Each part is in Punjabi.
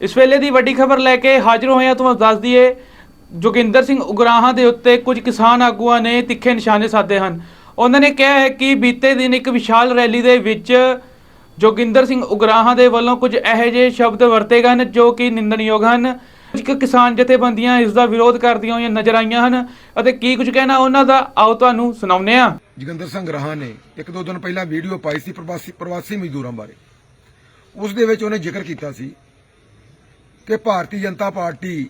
ਇਸ ਵੇਲੇ ਦੀ ਵੱਡੀ ਖਬਰ ਲੈ ਕੇ ਹਾਜ਼ਰ ਹੋਏ ਤੁਹਾਨੂੰ ਦੱਸ ਦਈਏ, ਜੋਗਿੰਦਰ ਸਿੰਘ ਉਗਰਾਹਾਂ ਦੇ ਉੱਤੇ ਕੁਝ ਕਿਸਾਨ ਆਗੂਆਂ ਨੇ ਤਿੱਖੇ ਨਿਸ਼ਾਨੇ ਸਾਧੇ ਹਨ। ਉਹਨਾਂ ਨੇ ਕਿਹਾ ਹੈ ਕਿ ਬੀਤੇ ਦਿਨ ਇੱਕ ਵਿਸ਼ਾਲ ਰੈਲੀ ਦੇ ਵਿੱਚ ਜੋਗਿੰਦਰ ਸਿੰਘ ਉਗਰਾਹਾਂ ਦੇ ਵੱਲੋਂ ਕੁਝ ਇਹੋ ਜਿਹੇ ਸ਼ਬਦ ਵਰਤੇ ਗਏ ਹਨ ਜੋ ਕਿ ਨਿੰਦਣਯੋਗ ਹਨ। ਕੁਝ ਕਿਸਾਨ ਜਥੇਬੰਦੀਆਂ ਇਸ ਦਾ ਵਿਰੋਧ ਕਰਦੀਆਂ ਹੋਈਆਂ ਨਜ਼ਰ ਆਈਆਂ ਹਨ ਅਤੇ ਕੀ ਕੁਝ ਕਹਿਣਾ ਉਹਨਾਂ ਦਾ, ਆਓ ਤੁਹਾਨੂੰ ਸੁਣਾਉਂਦੇ ਹਾਂ। ਜੋਗਿੰਦਰ ਸਿੰਘ ਉਗਰਾਹਾਂ ਨੇ ਇੱਕ ਦੋ ਦਿਨ ਪਹਿਲਾਂ ਵੀਡੀਓ ਪਾਈ ਸੀ ਪ੍ਰਵਾਸੀ ਪ੍ਰਵਾਸੀ ਮਜ਼ਦੂਰਾਂ ਬਾਰੇ। ਉਸ ਦੇ ਵਿੱਚ ਉਹਨੇ ਜ਼ਿਕਰ ਕੀਤਾ ਸੀ ਕਿ ਭਾਰਤੀ ਜਨਤਾ ਪਾਰਟੀ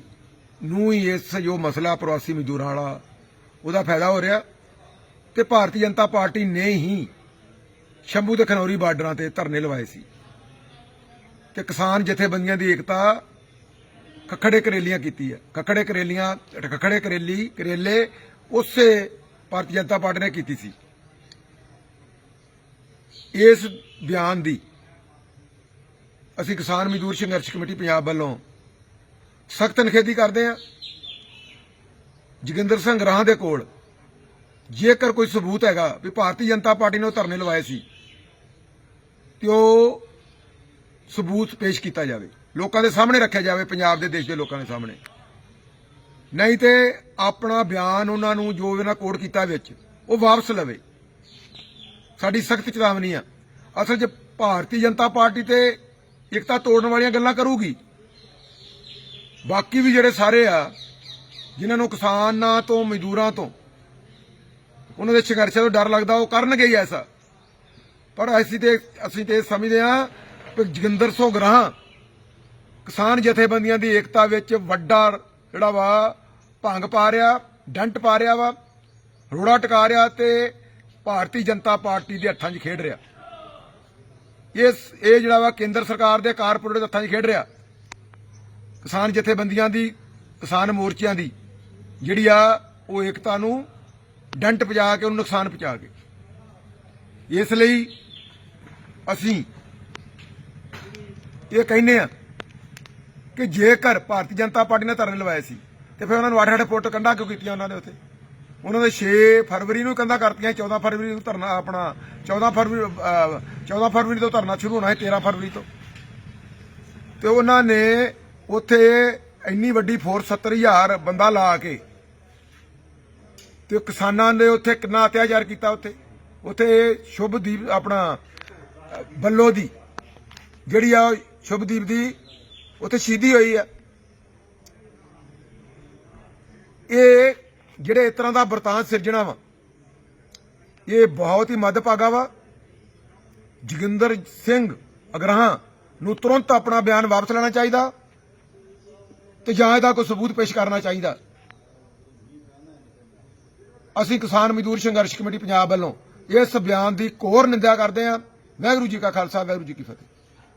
ਨੂੰ ਹੀ ਇਸ ਜੋ ਮਸਲਾ ਪ੍ਰਵਾਸੀ ਮਜ਼ਦੂਰਾਂ ਵਾਲਾ ਉਹਦਾ ਫਾਇਦਾ ਹੋ ਰਿਹਾ ਤੇ ਭਾਰਤੀ ਜਨਤਾ ਪਾਰਟੀ ਨੇ ਹੀ ਸ਼ੰਭੂ ਤੇ ਖਨੌਰੀ ਬਾਰਡਰਾਂ ਤੇ ਧਰਨੇ ਲਵਾਏ ਸੀ ਤੇ ਕਿਸਾਨ ਜਥੇਬੰਦੀਆਂ ਦੀ ਏਕਤਾ ਕਖੜੇ ਕਰੇਲੀਆਂ ਕੀਤੀ ਹੈ। ਕਖੜੇ ਕਰੇਲੀਆਂ ਕਖੜੇ ਕਰੇਲੀ, ਕਰੇਲੇ ਉਸੇ ਭਾਰਤੀ ਜਨਤਾ ਪਾਰਟੀ ਨੇ ਕੀਤੀ ਸੀ। ਇਸ ਬਿਆਨ ਦੀ ਅਸੀਂ ਕਿਸਾਨ ਮਜ਼ਦੂਰ ਸੰਘਰਸ਼ ਕਮੇਟੀ ਪੰਜਾਬ ਵੱਲੋਂ ਸਖਤ ਨਿਖੇਧੀ ਕਰਦੇ ਹਾਂ। ਜੋਗਿੰਦਰ ਸਿੰਘ ਰਾਹ ਦੇ ਕੋਲ ਜੇਕਰ ਕੋਈ ਸਬੂਤ ਹੈਗਾ ਵੀ ਭਾਰਤੀ ਜਨਤਾ ਪਾਰਟੀ ਨੇ ਉਹ ਧਰਨੇ ਲਵਾਏ ਸੀ, ਤੇ ਉਹ ਸਬੂਤ ਪੇਸ਼ ਕੀਤਾ ਜਾਵੇ। ਲੋਕਾਂ ਦੇ ਸਾਹਮਣੇ ਰੱਖਿਆ ਜਾਵੇ, ਪੰਜਾਬ ਦੇ ਦੇਸ਼ ਦੇ ਲੋਕਾਂ ਦੇ ਸਾਹਮਣੇ। ਨਹੀਂ ਤੇ ਆਪਣਾ ਬਿਆਨ ਉਹਨਾਂ ਨੂੰ ਜੋ ਇਹਨਾਂ ਕੋਡ ਕੀਤਾ ਵਿੱਚ, ਉਹ ਵਾਪਸ ਲਵੇ। ਸਾਡੀ ਸਖਤ ਚੇਤਾਵਨੀ ਆ। ਅਸਲ 'ਚ ਭਾਰਤੀ ਜਨਤਾ ਪਾਰਟੀ ਤੇ ਇਕਤਾ ਤੋੜਨ ਵਾਲੀਆਂ ਗੱਲਾਂ ਕਰੂਗੀ। ਬਾਕੀ ਵੀ ਜਿਹੜੇ ਸਾਰੇ ਆ, ਜਿਨ੍ਹਾਂ ਨੂੰ ਕਿਸਾਨਾਂ ਤੋਂ, ਮਜ਼ਦੂਰਾਂ ਤੋਂ, ਉਹਨਾਂ ਦੇ ਸੰਘਰਸ਼ਾਂ ਤੋਂ ਡਰ ਲੱਗਦਾ, ਉਹ ਕਰਨਗੇ ਹੀ ਐਸਾ। ਪਰ ਅਸੀਂ ਤੇ ਅਸੀਂ ਤੇ ਇਹ ਸਮਝਦੇ ਆ ਕਿ ਜੋਗਿੰਦਰ ਸਿੰਘ ਗ੍ਰਾਹਾਂ ਕਿਸਾਨ ਜਥੇਬੰਦੀਆਂ ਦੀ ਏਕਤਾ ਵਿੱਚ ਵੱਡਾ ਜਿਹੜਾ ਵਾ, ਭੰਗ ਪਾ ਰਿਹਾ, ਡੰਟ ਪਾ ਰਿਹਾ ਵਾ, ਰੋੜਾ ਟਕਾ ਰਿਹਾ ਤੇ ਭਾਰਤੀ ਜਨਤਾ ਪਾਰਟੀ ਦੇ ਹੱਥਾਂ 'ਚ ਖੇਡ ਰਿਹਾ। ਇਸ, ਇਹ ਜਿਹੜਾ ਵਾ ਕੇਂਦਰ ਸਰਕਾਰ ਦੇ ਕਾਰਪੋਰੇਟ ਦੇ ਹੱਥਾਂ 'ਚ ਖੇਡ ਰਿਹਾ। ਕਿਸਾਨ ਜਥੇਬੰਦੀਆਂ ਦੀ, ਕਿਸਾਨ ਮੋਰਚਿਆਂ ਦੀ, ਜਿਹੜੀ ਆ ਉਹ ਏਕਤਾ ਨੂੰ ਡੰਟ ਪਜਾ ਕੇ ਉਹਨੂੰ ਨੁਕਸਾਨ ਪਹੁੰਚਾ ਕੇ ਇਸ ਲਈ ਅਸੀਂ ਇਹ ਕਹਿੰਦੇ ਆ ਕਿ ਜੇਕਰ ਭਾਰਤੀ ਜਨਤਾ ਪਾਰਟੀ ਨੇ ਧਰਨੇ ਲਵਾਏ ਸੀ ਤੇ ਫਿਰ ਉਹਨਾਂ ਨੂੰ 8-8 ਫੁੱਟ ਕੰਧਾਂ ਕਿਉਂ ਕੀਤੀਆਂ ਉਹਨਾਂ ਨੇ ਉੱਥੇ? ਉਹਨਾਂ ਦੇ 6 ਫਰਵਰੀ ਨੂੰ ਕੰਧਾਂ ਕਰਤੀਆਂ 14 ਫਰਵਰੀ ਨੂੰ ਧਰਨਾ ਆਪਣਾ 14 ਫਰਵਰੀ ਅਹ, 14 ਫਰਵਰੀ ਤੋਂ ਧਰਨਾ ਸ਼ੁਰੂ ਹੋਣਾ ਹੈ 13 ਫਰਵਰੀ ਤੋਂ। ਤੇ ਉਹਨਾਂ ਨੇ ਉੱਥੇ ਇੰਨੀ ਵੱਡੀ ਫੋਰਸ 70000 ਬੰਦਾ ਲਾ ਕੇ ਤੇ ਕਿਸਾਨਾਂ ਨੇ ਉੱਥੇ ਕਿੰਨਾ ਅਤਿਆਚਾਰ ਕੀਤਾ ਉੱਥੇ। ਉੱਥੇ ਸ਼ੁਭਦੀਪ ਆਪਣਾ ਅਹ, ਬੱਲੋ ਦੀ ਜਿਹੜੀ ਆ ਸ਼ੁਭਦੀਪ ਦੀ ਉੱਥੇ ਸ਼ਹੀਦੀ ਹੋਈ ਆ। ਇਹ ਜਿਹੜੇ ਇਸ ਤਰ੍ਹਾਂ ਦਾ ਵਰਤਾਂਤ ਸਿਰਜਣਾ ਵਾ, ਇਹ ਬਹੁਤ ਹੀ ਮੱਦਭਾਗਾ ਵਾ। ਜੋਗਿੰਦਰ ਸਿੰਘ ਅਗਰਾਹਾਂ ਨੂੰ ਤੁਰੰਤ ਆਪਣਾ ਬਿਆਨ ਵਾਪਸ ਲੈਣਾ ਚਾਹੀਦਾ ਤੇ ਜਾਂ ਇਹਦਾ ਕੋਈ ਸਬੂਤ ਪੇਸ਼ ਕਰਨਾ ਚਾਹੀਦਾ। ਅਸੀਂ ਕਿਸਾਨ ਮਜ਼ਦੂਰ ਸੰਘਰਸ਼ ਕਮੇਟੀ ਪੰਜਾਬ ਵੱਲੋਂ ਇਸ ਬਿਆਨ ਦੀ ਕੋਰ ਨਿੰਦਿਆ ਕਰਦੇ ਹਾਂ। ਵਾਹਿਗੁਰੂ ਜੀ ਕਾ ਖਾਲਸਾ, ਵਾਹਿਗੁਰੂ ਜੀ ਕੀ ਫਤਿਹ।